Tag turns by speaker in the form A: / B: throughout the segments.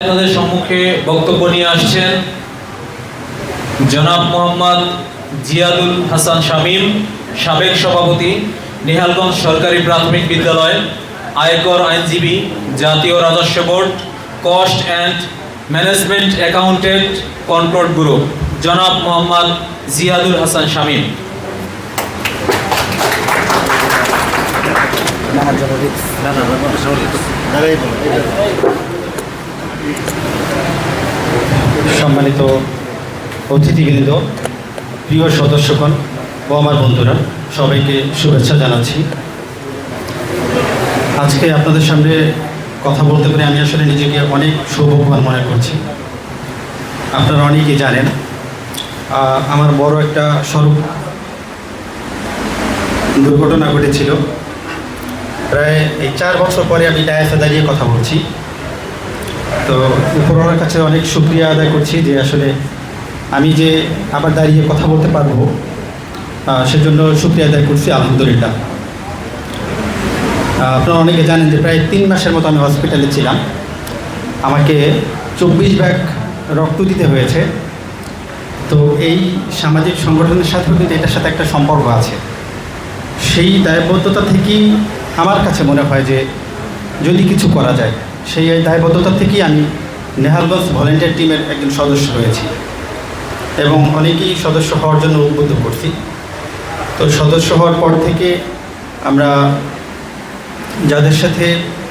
A: আপনাদের সম্মুখে বক্তব্য নিয়ে আসছেন জনাব মোহাম্মদ জিয়াদুল হাসান শামীম সাবেক সভাপতি নিহালগঞ্জ সরকারি প্রাথমিক বিদ্যালয় আয়কর আইনজীবী জাতীয় রাজস্ব board cost and management accountant control group জনাব মোহাম্মদ জিয়াদুল হাসান শামীম
B: সম্মানিত অতিথিবৃন্দ, প্রিয় সদস্যগণ, ও আমার বন্ধুরা, সবাইকে শুভেচ্ছা জানাচ্ছি। আজকে আপনাদের সামনে কথা বলতে পেরে আমি আসলে নিজেকে অনেক সৌভাগ্যবান মনে করছি। আপনারা অনেকেই জানেন আমার বড় একটা স্বরূপ দুর্ঘটনা ঘটেছিল। প্রায় এই চার বছর পরে আমি ডায়াসে দাঁড়িয়ে কথা বলছি। তো উপরওয়ালার কাছে অনেক শুক্রিয়া আদায় করছি যে আসলে আমি যে আবার দাঁড়িয়ে কথা বলতে পারব সেজন্য শুক্রিয়া আদায় করছি, আলহামদুলিল্লাহ। আপনারা অনেকে জানেন যে প্রায় তিন মাসের মতো আমি হসপিটালে ছিলাম। আমাকে চব্বিশ ব্যাগ রক্ত দিতে হয়েছে। তো এই সামাজিক সংগঠনের সাথেও কিন্তু এটার সাথে একটা সম্পর্ক আছে। সেই দায়বদ্ধতা থেকেই আমার কাছে মনে হয় যে যদি কিছু করা যায় সেই দায়বদ্ধতা থেকেই আমি নেহালগঞ্জ ভলেন্টিয়ার টিমের একজন সদস্য হয়েছি এবং অনেকেই সদস্য হওয়ার জন্য উদ্বুদ্ধ করছি। তো সদস্য হওয়ার পর থেকে আমরা যাদের সাথে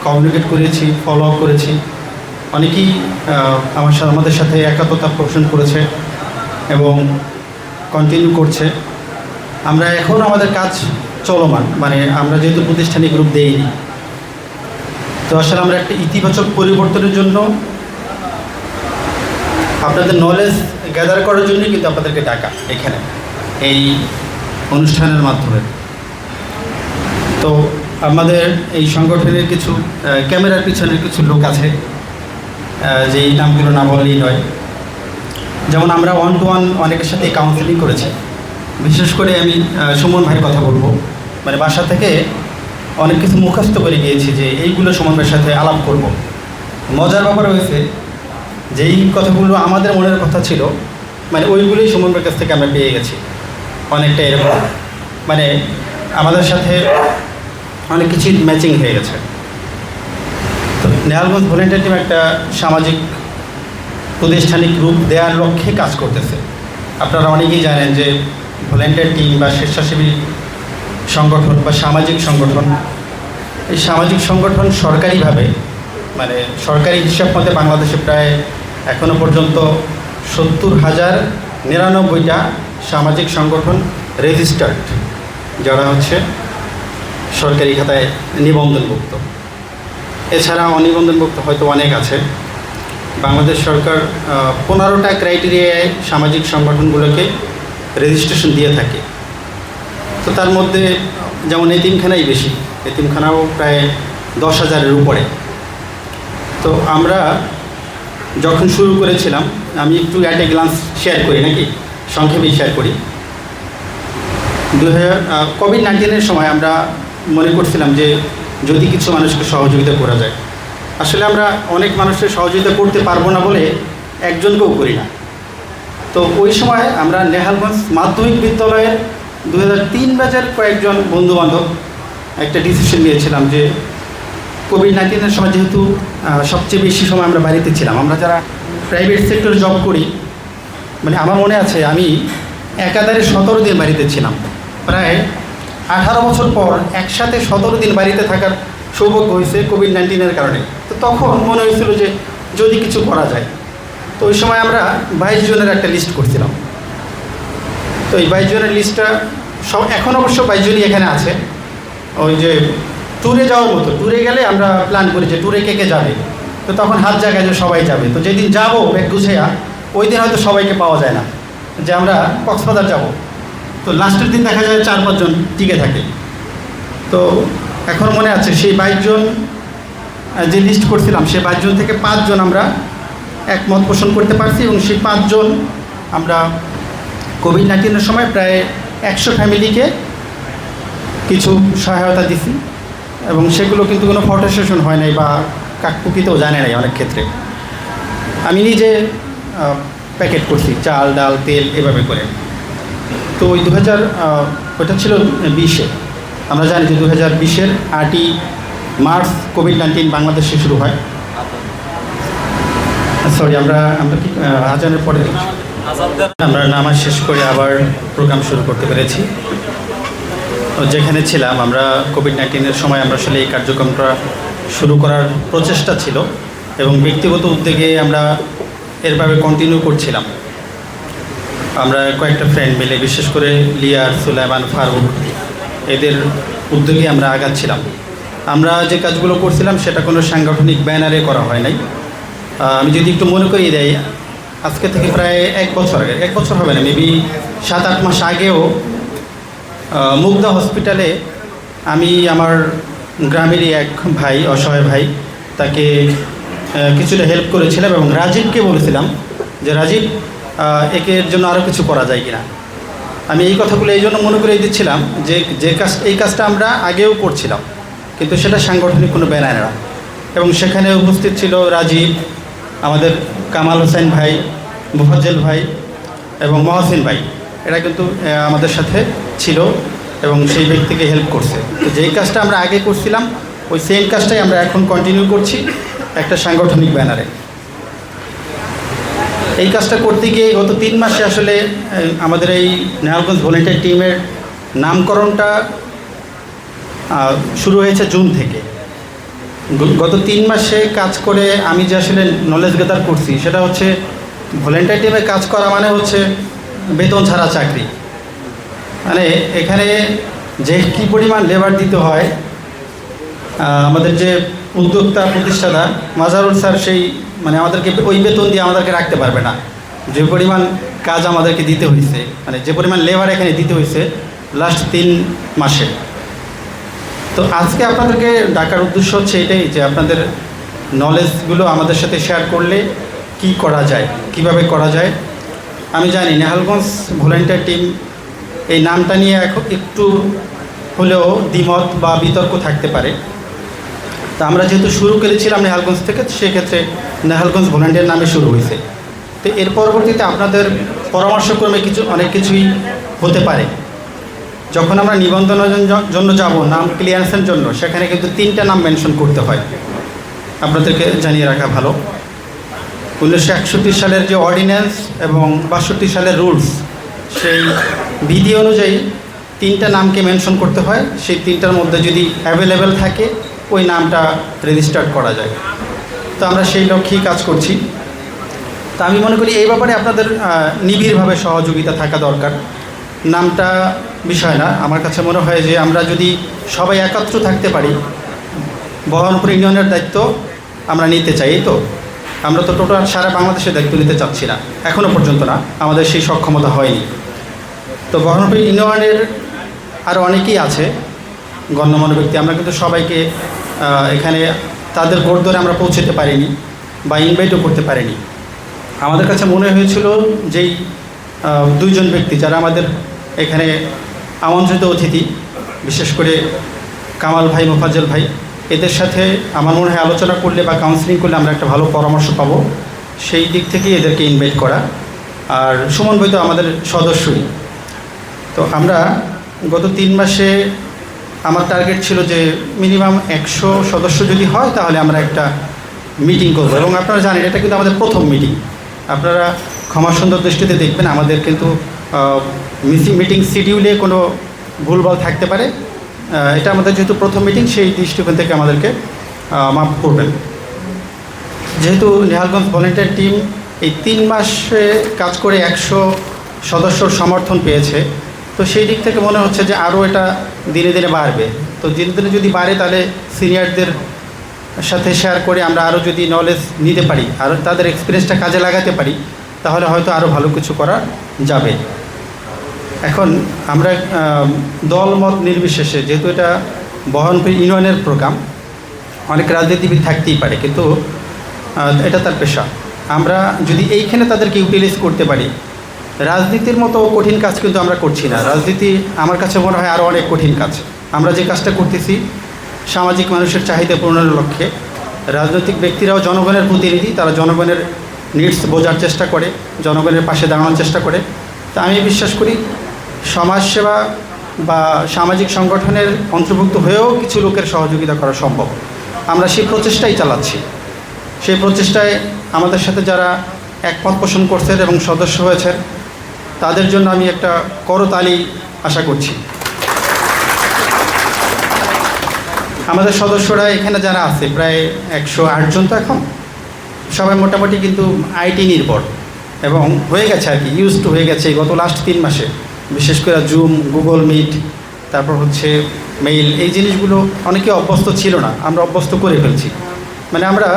B: কমিউনিকেট করেছি ফলো আপ করেছি, অনেকেই আমার আমাদের সাথে একাত্মতা পোষণ করেছে এবং কন্টিনিউ করছে। আমরা এখন আমাদের কাজ চলমান মানে আমরা যেহেতু প্রতিষ্ঠানিক গ্রুপ দেইনি তো আসলে আমরা একটা ইতিবাচক পরিবর্তনের জন্য আপনাদের নলেজ গ্যাদার করার জন্যই কিন্তু আপনাদেরকে ডাকা এখানে, এই অনুষ্ঠানের মাধ্যমে। তো আমাদের এই সংগঠনের কিছু ক্যামেরার পিছনের কিছু লোক আছে যে এই নামগুলো না বললেই নয়। যেমন আমরা ওয়ান টু ওয়ান অনেকের সাথে কাউন্সেলিং করেছি। বিশেষ করে আমি সুমন ভাইয়ের কথা বলব। মানে বাসা থেকে অনেক কিছু মুখস্থ করে গিয়েছি যে এইগুলো সুমন ভাইয়ের সাথে আলাপ করব। মজার ব্যাপার হয়েছে যে এই কথাগুলো আমাদের মনের কথা ছিল মানে ওইগুলোই সুমন ভাইয়ের কাছ থেকে আমরা পেয়ে গেছি। অনেকটা এরকম মানে আমাদের সাথে অনেক কিছুই ম্যাচিং হয়ে গেছে। তো নেহালগঞ্জ ভলেন্টিয়ার টিম একটা সামাজিক প্রতিষ্ঠানিক রূপ দেওয়ার লক্ষ্যে কাজ করতেছে। আপনারা অনেকেই জানেন যে ভলেন্টিয়ার টিম বা স্বেচ্ছাসেবী সংগঠন বা সামাজিক সংগঠন, এই সামাজিক সংগঠন সরকারিভাবে মানে সরকারি হিসাব মতে বাংলাদেশে প্রায় এখনও পর্যন্ত সত্তর হাজার নিরানব্বইটা সামাজিক সংগঠন রেজিস্টার্ড যারা হচ্ছে সরকারি খাতায় নিবন্ধনভুক্ত। এছাড়া অনিবন্ধনভুক্ত হয়তো অনেক আছে। বাংলাদেশ সরকার পনেরোটা ক্রাইটেরিয়ায় সামাজিক সংগঠনগুলোকে রেজিস্ট্রেশন দিয়ে থাকে। তো তার মধ্যে যেমন এতিমখানাই বেশি, এতিমখানাও প্রায় দশ হাজারের উপরে। তো আমরা যখন শুরু করেছিলাম, আমি একটু অ্যাট এ গ্লান্স শেয়ার করি নাকি? সংক্ষেপেই শেয়ার করি। দু হাজার কোভিড নাইন্টিনের সময় আমরা মনে করছিলাম যে যদি কিছু মানুষকে সহযোগিতা করা যায়। আসলে আমরা অনেক মানুষের সহযোগিতা করতে পারব না বলে একজনকেও করি না। তো ওই সময় আমরা নেহালগঞ্জ মাধ্যমিক বিদ্যালয়ের দু তিন ব্যাচের কয়েকজন বন্ধুবান্ধব একটা ডিসিশন নিয়েছিলাম যে কোভিড নাইন্টিনের সময় যেহেতু সবচেয়ে বেশি সময় আমরা বাড়িতে ছিলাম, আমরা যারা প্রাইভেট সেক্টরে জব করি মানে আমার মনে আছে আমি একাধারে সতেরো দিন বাড়িতে ছিলাম। প্রায় আঠারো বছর পর একসাথে সতেরো দিন বাড়িতে থাকার সৌভাগ্য হয়েছে কোভিড নাইন্টিনের কারণে। তো তখন মনে হয়েছিল যে যদি কিছু করা যায়। তো ওই সময় আমরা বাইশ জনের একটা লিস্ট করছিলাম। তো এই বাইশ জনের লিস্টটা সব এখন অবশ্য বাইশ এখানে আছে। ওই যে ট্যুরে যাওয়ার মতো। ট্যুরে গেলে আমরা প্ল্যান করি যে ট্যুরে কে কে যাবে। তো তখন হাত জায়গায় যে সবাই যাবে। তো যেদিন যাব ব্যাগ গুছাইয়া ওই দিন হয়তো সবাইকে পাওয়া যায় না। যে আমরা কক্সবাজার যাব। তো লাস্টের দিন দেখা যায় চার পাঁচজন টিকে থাকে। তো এখন মনে আছে সেই বাইশজন যে লিস্ট করছিলাম, সেই বাইশজন থেকে পাঁচজন আমরা একমত পোষণ করতে পারছি এবং সেই পাঁচজন আমরা কোভিড নাইন্টিনের সময় প্রায় একশো ফ্যামিলিকে কিছু সহায়তা দিছি। এবং সেগুলো কিন্তু কোনো ফটো সেশন হয় নাই বা কাকপুকিতেও জানে নাই অনেক ক্ষেত্রে। আমি নিজে প্যাকেট করছি চাল ডাল তেল এভাবে করে। তো ওই দু হাজার ওটা ছিল বিশে। আমরা জানি যে দু হাজার বিশের আটই মার্চ কোভিড নাইন্টিন বাংলাদেশে শুরু হয়। সরি আমরা আমরা কি আহ, আজানের পরে দেখছি। আমরা নামাজ শেষ করে আবার প্রোগ্রাম শুরু করতে পেরেছি। যেখানে ছিলাম, আমরা কোভিড নাইন্টিনের সময় আমরা আসলে এই কার্যক্রমটা শুরু করার প্রচেষ্টা ছিল এবং ব্যক্তিগত উদ্যোগে আমরা এরভাবে কন্টিনিউ করছিলাম। আমরা কয়েকটা ফ্রেন্ড মিলে, বিশেষ করে লিয়ার সুলাইমান ফারুক, এদের উদ্যোগে আমরা আগাচ্ছিলাম আমরা যে কাজগুলো করছিলাম, সেটা কোনো সাংগঠনিক ব্যানারে করা হয় নাই। আমি যদি একটু মনে করিয়ে দেয় আজকে থেকে প্রায় এক বছর আগে, এক বছর হবে না মেবি সাত, আট মাস আগেও মুগ্ধা হসপিটালে আমি আমার গ্রামেরই এক ভাই, অসহায় ভাই, তাকে কিছুটা হেল্প করেছিলাম এবং রাজীবকে বলেছিলাম যে, রাজীব একের জন্য আরও কিছু করা যায় কিনা? আমি এই কথাগুলো এই জন্য মনে করে দিচ্ছিলাম যে যে কাজ, এই কাজটা আমরা আগেও করছিলাম, কিন্তু সেটা সাংগঠনিক কোনো ব্যানার এবং সেখানে উপস্থিত ছিল রাজীব আমাদের কামাল হোসেন ভাই, মুফাজ্জল ভাই এবং মহসিন ভাই, এরা কিন্তু আমাদের সাথে ছিল এবং সেই ব্যক্তিকে হেল্প করছে। তো যেই কাজটা আমরা আগে করছিলাম, ওই সেম কাজটাই আমরা এখন কন্টিনিউ করছি একটা সাংগঠনিক ব্যানারে। এই কাজটা করতে গিয়ে গত তিন মাসে আসলে আমাদের এই নেহালগঞ্জ ভলেন্টিয়ার টিমের নামকরণটা শুরু হয়েছে জুন থেকে। গত তিন মাসে কাজ করে আমি যে আসলে নলেজ গেদার করছি, সেটা হচ্ছে ভলেন্টিয়ার টিমে কাজ করা মানে হচ্ছে বেতন ছাড়া চাকরি। মানে এখানে যে কী পরিমাণ লেবার দিতে হয় আমাদের যে উদ্যোক্তা, প্রতিষ্ঠাতা, মাজারুল স্যার সেই মানে আমাদেরকে ওই বেতন দিয়ে আমাদেরকে রাখতে পারবে না। যে পরিমাণ কাজ আমাদেরকে দিতে হয়েছে মানে যে পরিমাণ লেবার এখানে দিতে হয়েছে লাস্ট তিন মাসে। তো আজকে আপনাদেরকে ডাকার উদ্দেশ্য হচ্ছে এটাই যে আপনাদের নলেজগুলো আমাদের সাথে শেয়ার করলে কি করা যায়, কীভাবে করা যায়। আমি জানি নেহালগঞ্জ ভলেন্টিয়ার টিম এই নামটা নিয়ে এখন একটু হলেও দ্বিমত বা বিতর্ক থাকতে পারে। তা আমরা যেহেতু শুরু করেছিলাম নেহালগঞ্জ থেকে সেক্ষেত্রে নেহালগঞ্জ ভলেন্টিয়ার নামে শুরু হয়েছে। তো এর পরবর্তীতে আপনাদের পরামর্শক্রমে কিছু, অনেক কিছুই হতে পারে। যখন আমরা নিবন্ধনের জন্য যাব, নাম ক্লিয়ারেন্সের জন্য, সেখানে কিন্তু তিনটা নাম মেনশন করতে হয়। আপনাদেরকে জানিয়ে রাখা ভালো। উনিশশো একষট্টি সালের যে অর্ডিন্যান্স এবং বাষট্টি সালের রুলস সেই বিধি অনুযায়ী তিনটা নামকে মেনশন করতে হয়। সেই তিনটার মধ্যে যদি অ্যাভেলেবেল থাকে, ওই নামটা রেজিস্টার্ড করা যায়। তো আমরা সেই লক্ষ্যেই কাজ করছি। তা আমি মনে করি এই ব্যাপারে আপনাদের নিবিড়ভাবে সহযোগিতা থাকা দরকার। নামটা বিষয় না। আমার কাছে মনে হয় যে আমরা যদি সবাই একাত্র থাকতে পারি, বহরমপুর ইউনিয়নের দায়িত্ব আমরা নিতে চাই তো? আমরা তো টোটাল সারা বাংলাদেশের দায়িত্ব নিতে চাচ্ছি না এখনও পর্যন্ত না। আমাদের সেই সক্ষমতা হয়নি। তো বহরমপুর ইউনিয়নের আরও অনেকেই আছে, গণ্যমান্য ব্যক্তি। আমরা কিন্তু সবাইকে এখানে তাদের ভোট ধরে আমরা পৌঁছতে পারিনি বা ইনভাইটও করতে পারিনি। আমাদের কাছে মনে হয়েছিল যেই দুইজন ব্যক্তি যারা আমাদের এখানে আমন্ত্রিত অতিথি, বিশেষ করে কামাল ভাই, মোফাজ্জল ভাই। এদের সাথে আমার মনে হয় আলোচনা করলে বা কাউন্সিলিং করলে আমরা একটা ভালো পরামর্শ পাবো। সেই দিক থেকেই এদেরকে ইনভাইট করা। আর সুমন ভাই তো আমাদের সদস্যই। তো আমরা গত তিন মাসে আমার টার্গেট ছিল যে মিনিমাম একশো সদস্য যদি হয় তাহলে আমরা একটা মিটিং করব। এবং আপনারা জানেন, এটা কিন্তু আমাদের প্রথম মিটিং আপনারা ক্ষমা সুন্দর দৃষ্টিতে দেখবেন, আমাদের কিন্তু মিটিং মিটিং শিডিউলে কোনো ভুলভাল থাকতে পারে। এটা আমাদের যেহেতু প্রথম মিটিং, সেই দৃষ্টিকোণ থেকে আমাদেরকে মাফ করবেন। যেহেতু নেহালগঞ্জ ভলেন্টিয়ার টিম এই তিন মাসে কাজ করে একশো সদস্যর সমর্থন পেয়েছে, তো সেই দিক থেকে মনে হচ্ছে যে আরও এটা দিনে দিনে বাড়বে। তো দিনে দিনে যদি বাড়ে, তাহলে সিনিয়রদের সাথে শেয়ার করে আমরা আরও যদি নলেজ নিতে পারি আর তাদের এক্সপিরিয়েন্সটা কাজে লাগাতে পারি তাহলে হয়তো আরও ভালো কিছু করা যাবে। এখন আমরা আহ, দল মত নির্বিশেষে যেহেতু এটা বহরমপুর ইউনিয়নের প্রোগ্রাম অনেক রাজনীতিবিদ থাকতেই পারে কিন্তু এটা তার পেশা। আমরা যদি এইখানে তাদেরকে ইউটিলাইজ করতে পারি রাজনীতির মতো কঠিন কাজ কিন্তু আমরা করছি না। রাজনীতি আমার কাছে মনে হয় আরও অনেক কঠিন কাজ। আমরা যে কাজটা করতেছি সামাজিক মানুষের চাহিদা পূরণের লক্ষ্যে রাজনৈতিক ব্যক্তিরাও জনগণের প্রতিনিধি তারা জনগণের নিডস বোঝার চেষ্টা করে, জনগণের পাশে দাঁড়ানোর চেষ্টা করে। তা আমি বিশ্বাস করি সমাজসেবা বা সামাজিক সংগঠনের অন্তর্ভুক্ত হয়েও কিছু লোকের সহযোগিতা করা সম্ভব। আমরা সেই প্রচেষ্টাই চালাচ্ছি। সেই প্রচেষ্টায় আমাদের সাথে যারা একমত পোষণ করছেন এবং সদস্য হয়েছেন, তাদের জন্য আমি একটা করতালি আশা করছি। আমাদের সদস্যরা এখানে যারা আছে, প্রায় একশো আটজন তো এখন। সবাই মোটামুটি কিন্তু আইটি নির্ভর এবং হয়ে গেছে আর কি ইউজ টু হয়ে গেছে গত লাস্ট তিন মাসে। বিশেষ করে জুম গুগল মিট তারপর হচ্ছে মেইল এই জিনিসগুলো অনেকে অভ্যস্ত ছিল না, আমরা অভ্যস্ত করে ফেলছি। মানে আমরা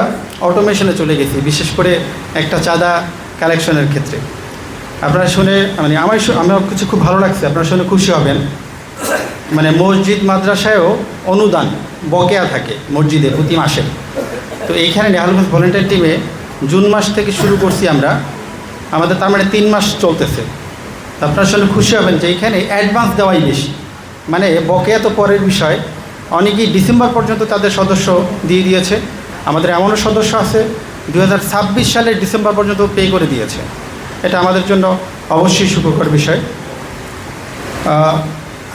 B: অটোমেশনে চলে গেছি, বিশেষ করে একটা চাঁদা কালেকশনের ক্ষেত্রে। আপনারা শুনে মানে আমার আমার কিছু খুব ভালো লাগছে, আপনারা শুনে খুশি হবেন। মানে মসজিদ মাদ্রাসায়ও অনুদান, বকেয়া থাকে মসজিদে প্রতি মাসে। তো এইখানে নেহালগঞ্জ ভলেন্টিয়ার টিমে জুন মাস থেকে শুরু করছি আমরা। আমাদের তার মানে তিন মাস চলতেছে। আপনারা শুনে খুশি হবেন যে এইখানে অ্যাডভান্স দেওয়াই বেশি মানে বকেয়া তো পরের বিষয়। অনেকেই ডিসেম্বর পর্যন্ত তাদের সদস্য দিয়ে দিয়েছে। আমাদের এমনও সদস্য আছে দু হাজার ছাব্বিশ সালের ডিসেম্বর পর্যন্ত পে করে দিয়েছে। এটা আমাদের জন্য অবশ্যই সুখকর বিষয়।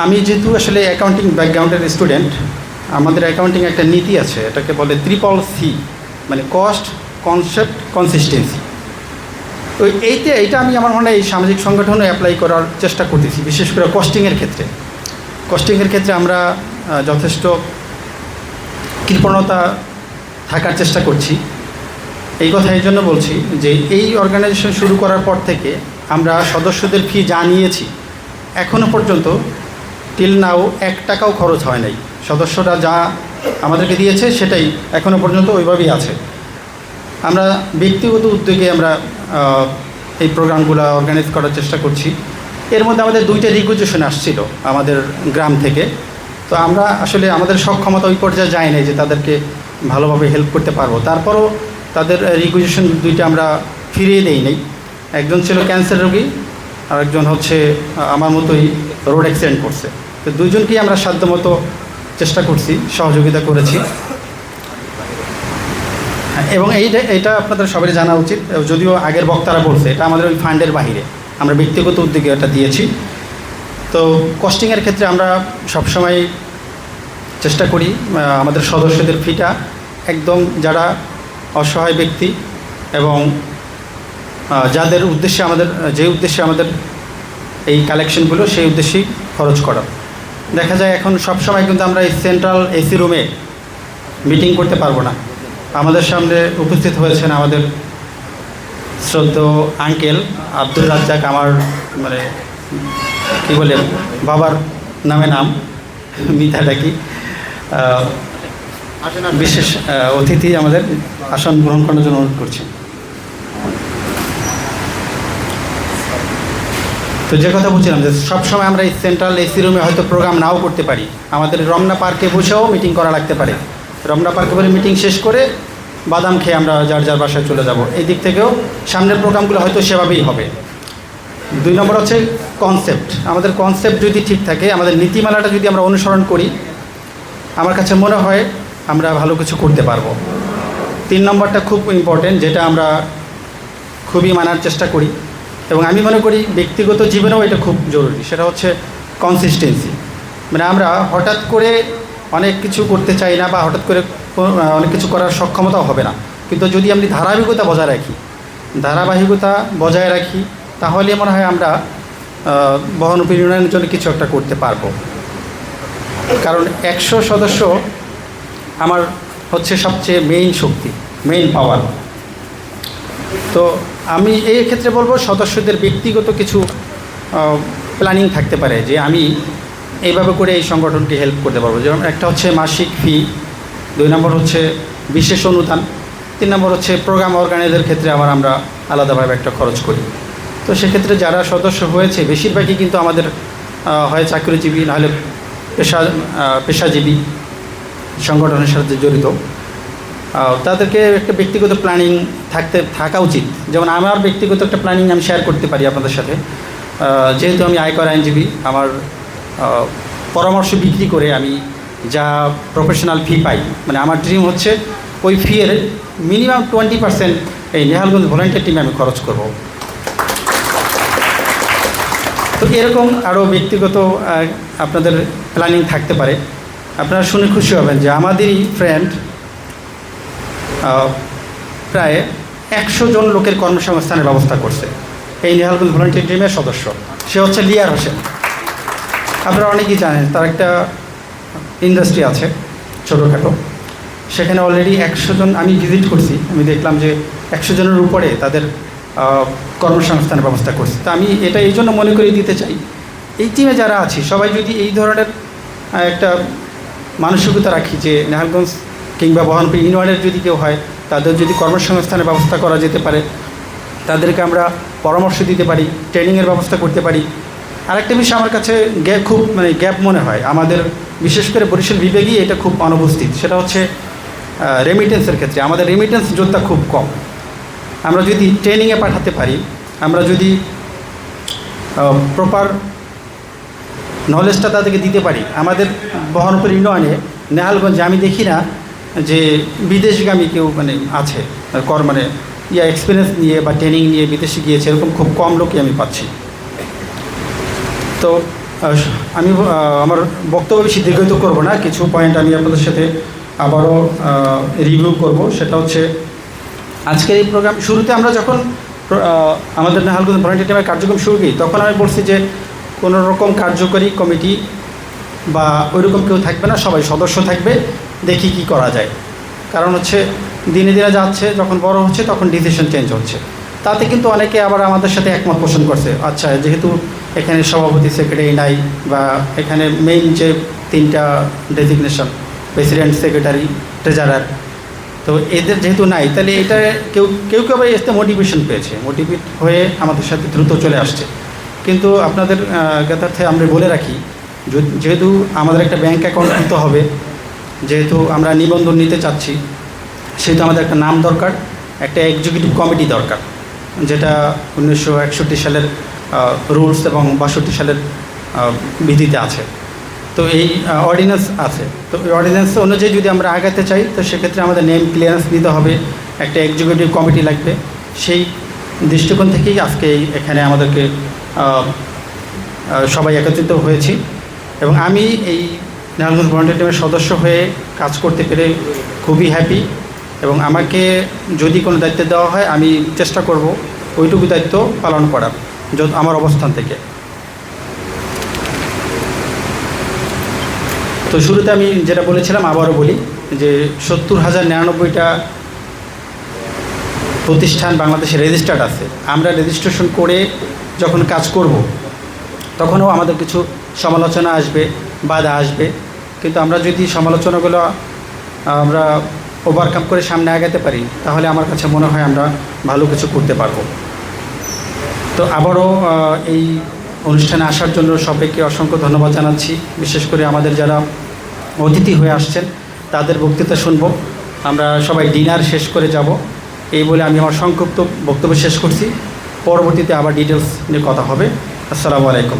B: আমি যেহেতু আসলে অ্যাকাউন্টিং ব্যাকগ্রাউন্ডের স্টুডেন্ট আমাদের অ্যাকাউন্টিং একটা নীতি আছে, এটাকে বলে ত্রিপল সি মানে কস্ট কনসেপ্ট কনসিস্টেন্সি তো এইতে এইটা আমি আমার মনে হয় এই সামাজিক সংগঠনে অ্যাপ্লাই করার চেষ্টা করতেছি, বিশেষ করে কস্টিংয়ের ক্ষেত্রে। কস্টিংয়ের ক্ষেত্রে আমরা যথেষ্ট কৃপণতা থাকার চেষ্টা করছি। এই কথা এই জন্য বলছি যে এই অর্গানাইজেশন শুরু করার পর থেকে আমরা সদস্যদের ফি জানিয়েছি। এখনও পর্যন্ত টিল নাও এক টাকাও খরচ হয় নাই। সদস্যরা যা আমাদেরকে দিয়েছে সেটাই এখনও পর্যন্ত ওইভাবেই আছে। আমরা ব্যক্তিগত উদ্যোগে আমরা এই প্রোগ্রামগুলো অর্গানাইজ করার চেষ্টা করছি। এর মধ্যে আমাদের দুইটা রিকুইজেশন আসছিল আমাদের গ্রাম থেকে। তো আমরা আসলে আমাদের সক্ষমতা ওই পর্যায়ে যাই নাই যে তাদেরকে ভালোভাবে হেল্প করতে পারব। তারপরও তাদের রিকুইজেশন দুইটা আমরা ফিরিয়ে দেই নাই। একজন ছিল ক্যান্সার রোগী আর একজন হচ্ছে আমার মতোই রোড অ্যাক্সিডেন্ট করছে। তো দুজনকেই আমরা সাধ্যমতো চেষ্টা করছি, সহযোগিতা করেছি। এবং এইটা এটা আপনাদের সবারই জানা উচিত, যদিও আগের বক্তারা বলছে, এটা আমাদের ওই ফান্ডের বাহিরে। আমরা ব্যক্তিগত উদ্যোগে এটা দিয়েছি। তো কস্টিংয়ের ক্ষেত্রে আমরা সবসময় চেষ্টা করি আমাদের সদস্যদের ফিটা একদম যারা অসহায় ব্যক্তি এবং যাদের উদ্দেশ্যে আমাদের, যে উদ্দেশ্যে আমাদের এই কালেকশনগুলো সেই উদ্দেশ্যেই খরচ করা। দেখা যায় এখন সব সময় কিন্তু আমরা এই সেন্ট্রাল এসি রুমে মিটিং করতে পারব না। আমাদের সামনে উপস্থিত হয়েছেন আমাদের শ্রদ্ধ আঙ্কেল আব্দুল রাজ্জাক, আমার মানে কী বলে, বাবার নামে নাম মিথা ডাকি বিশেষ অতিথি আমাদের আসন গ্রহণ করার জন্য অনুরোধ করছি। তো যে কথা বলছিলাম যে সবসময় আমরা এই সেন্ট্রাল এসি রুমে হয়তো প্রোগ্রাম নাও করতে পারি। আমাদের রমনা পার্কে বসেও মিটিং করা লাগতে পারে। রমনা পার্কে বলে মিটিং শেষ করে বাদাম খেয়ে আমরা যার যার বাসায় চলে যাব। এই দিক থেকেও সামনের প্রোগ্রামগুলো হয়তো সেভাবেই হবে। দুই নম্বর হচ্ছে কনসেপ্ট আমাদের কনসেপ্ট যদি ঠিক থাকে, আমাদের নীতিমালাটা যদি আমরা অনুসরণ করি, আমার কাছে মনে হয় আমরা ভালো কিছু করতে পারব। তিন নম্বরটা খুব ইম্পর্টেন্ট যেটা আমরা খুবই মানার চেষ্টা করি। এবং আমি মনে করি ব্যক্তিগত জীবনেও এটা খুব জরুরি, সেটা হচ্ছে কনসিস্টেন্সি মানে আমরা হঠাৎ করে অনেক কিছু করতে চাই না বা হঠাৎ করে অনেক কিছু করার সক্ষমতাও হবে না। কিন্তু যদি আমি ধারাবাহিকতা বজায় রাখি, ধারাবাহিকতা বজায় রাখি, তাহলে মনে হয় আমরা বহনপীর উন্নয়নের জন্য কিছু একটা করতে পারব। কারণ একশো সদস্য আমার হচ্ছে সবচেয়ে মেইন শক্তি মেইন পাওয়ার তো আমি এই ক্ষেত্রে বলব সদস্যদের ব্যক্তিগত কিছু প্ল্যানিং থাকতে পারে যে আমি এইভাবে করে এই সংগঠনকে হেল্প করতে পারব। যেমন একটা হচ্ছে মাসিক ফি দুই নম্বর হচ্ছে বিশেষ অনুদান, তিন নম্বর হচ্ছে প্রোগ্রাম অর্গানাইজের ক্ষেত্রে আবার আমরা আলাদাভাবে একটা খরচ করি। তো সেক্ষেত্রে যারা সদস্য হয়েছে, বেশিরভাগই কিন্তু আমাদের হয় চাকরিজীবী, নাহলে পেশা পেশাজীবী সংগঠনের সাথে জড়িত। তাদেরকে একটা ব্যক্তিগত প্ল্যানিং থাকতে, থাকা উচিত। যেমন আমার ব্যক্তিগত একটা প্ল্যানিং আমি শেয়ার করতে পারি আপনাদের সাথে। যেহেতু আমি আয়কর আইনজীবী, আমার পরামর্শ বিক্রি করে আমি যা প্রফেশনাল ফি পাই মানে আমার ড্রিম হচ্ছে ওই ফি এর মিনিমাম টোয়েন্টি পার্সেন্ট এই নেহালগঞ্জ ভলেন্টিয়ার টিমে আমি খরচ করব। তো এরকম আরও ব্যক্তিগত আপনাদের প্ল্যানিং থাকতে পারে। আপনারা শুনে খুশি হবেন যে আমাদেরই ফ্রেন্ড প্রায় একশো জন লোকের কর্মসংস্থানের ব্যবস্থা করছে। এই নেহালগঞ্জ ভলেন্টিয়ার টিমের সদস্য। সে হচ্ছে লিয়ার হোসেন। আপনারা অনেকেই জানেন, তার একটা ইন্ডাস্ট্রি আছে, ছোটোখাটো। সেখানে অলরেডি একশো জন আমি ভিজিট করছি। আমি দেখলাম যে একশো জনের উপরে তাদের কর্মসংস্থানের ব্যবস্থা করছে। তা আমি এটা এই জন্য মনে করিয়ে দিতে চাই, এই টিমে যারা আছে, সবাই যদি এই ধরনের একটা মানসিকতা রাখি যে নেহালগঞ্জ কিংবা বহরমপুর ইউনিয়নের যদি কেউ হয়, তাদের যদি কর্মসংস্থানের ব্যবস্থা করা যেতে পারে, তাদেরকে আমরা পরামর্শ দিতে পারি ট্রেনিংয়ের ব্যবস্থা করতে পারি। আরেকটা বিষয় আমার কাছে গ্যাপ খুব মানে গ্যাপ মনে হয়। আমাদের বিশেষ করে বরিশাল বিভাগেই এটা খুব অনুপস্থিত। সেটা হচ্ছে রেমিটেন্সের ক্ষেত্রে। আমাদের রেমিটেন্স যোদ্ধা খুব কম। আমরা যদি ট্রেনিংয়ে পাঠাতে পারি, আমরা যদি প্রপার নলেজটা তাদেরকে দিতে পারি, আমাদের বহরমপুর ইউনিয়নে, নেহালগঞ্জে, আমি দেখি না যে বিদেশগামী কেউ মানে আছে কর মানে ইয়া এক্সপিরিয়েন্স নিয়ে বা ট্রেনিং নিয়ে বিদেশে গিয়েছে, এরকম খুব কম লোকই আমি পাচ্ছি। তো আমি আমার বক্তব্য বেশি দীর্ঘায়িত করব না, কিছু পয়েন্ট আমি আপনাদের সাথে আবারও রিভিউ করব। সেটা হচ্ছে, আজকের এই প্রোগ্রাম শুরুতে আমরা যখন আমাদের নাহালগঞ্জ ভলেন্টিয়ার টিমের কার্যক্রম শুরু করি, তখন আমি বলছি যে কোনো রকম কার্যকরী কমিটি বা ওইরকম কেউ থাকবে না, সবাই সদস্য থাকবে। দেখি কি করা যায়। কারণ হচ্ছে দিনে দিনে যাচ্ছে, যখন বড় হচ্ছে তখন ডিসিশন চেঞ্জ হচ্ছে। তাতে কিন্তু অনেকে আবার আমাদের সাথে একমত পোষণ করছে আচ্ছা যেহেতু এখানে সভাপতি সেক্রেটারি নাই বা এখানে মেইন যে তিনটা ডেজিগনেশন প্রেসিডেন্ট সেক্রেটারি ট্রেজারার তো এদের যেহেতু নাই, তাহলে এটা কেউ কেউ কেউ আবার এতে মোটিভেশন পেয়েছে। মোটিভেট হয়ে আমাদের সাথে দ্রুত চলে আসছে। কিন্তু আপনাদের জ্ঞাতার্থে আমরা বলে রাখি যেহেতু আমাদের একটা ব্যাংক অ্যাকাউন্ট নিতে হবে যেহেতু আমরা নিবন্ধন নিতে চাচ্ছি, সেহেতু আমাদের একটা নাম দরকার, একটা এক্সিকিউটিভ কমিটি দরকার, যেটা উনিশশো একষট্টি সালের রুলস এবং বাষট্টি সালের বিধিতে আছে। তো এই অর্ডিন্যান্স আছে। তো এই অর্ডিন্যান্স অনুযায়ী যদি আমরা আগাতে চাই, তো সেক্ষেত্রে আমাদের নেম ক্লিয়ারেন্স নিতে হবে, একটা এক্সিকিউটিভ কমিটি লাগবে। সেই দৃষ্টিকোণ থেকেই আজকে এখানে আমাদেরকে সবাই একত্রিত হয়েছি। এবং আমি এই নারায়ণগঞ্জ ভলেন্টিয়ার টিমের সদস্য হয়ে কাজ করতে পেরে খুবই হ্যাপি এবং আমাকে যদি কোনো দায়িত্ব দেওয়া হয়, আমি চেষ্টা করব ওইটুকু দায়িত্ব পালন করার আমার অবস্থান থেকে। তো শুরুতে আমি যেটা বলেছিলাম, আবারও বলি যে সত্তর হাজার নিরানব্বইটা প্রতিষ্ঠান বাংলাদেশে রেজিস্টার্ড আছে। আমরা রেজিস্ট্রেশন করে যখন কাজ করব, তখনও আমাদের কিছু সমালোচনা আসবে, বাধা আসবে। কিন্তু আমরা যদি সমালোচনাগুলো আমরা ওভারকাম করে সামনে আগাতে পারি, তাহলে আমার কাছে মনে হয় আমরা ভালো কিছু করতে পারব। তো আবারও এই অনুষ্ঠানে আসার জন্য সবাইকে অসংখ্য ধন্যবাদ জানাচ্ছি। বিশেষ করে আমাদের যারা অতিথি হয়ে আসছেন, তাদের বক্তৃতা শুনব। আমরা সবাই ডিনার শেষ করে যাব। এই বলে আমি আমার সংক্ষিপ্ত বক্তব্য শেষ করছি। পরবর্তীতে আবার ডিটেলস নিয়ে কথা হবে। আসসালামু আলাইকুম।